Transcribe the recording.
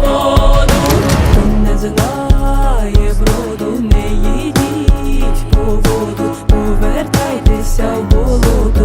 свободу, хто не знає броду, не їдіть по воду, повертайтеся в болото.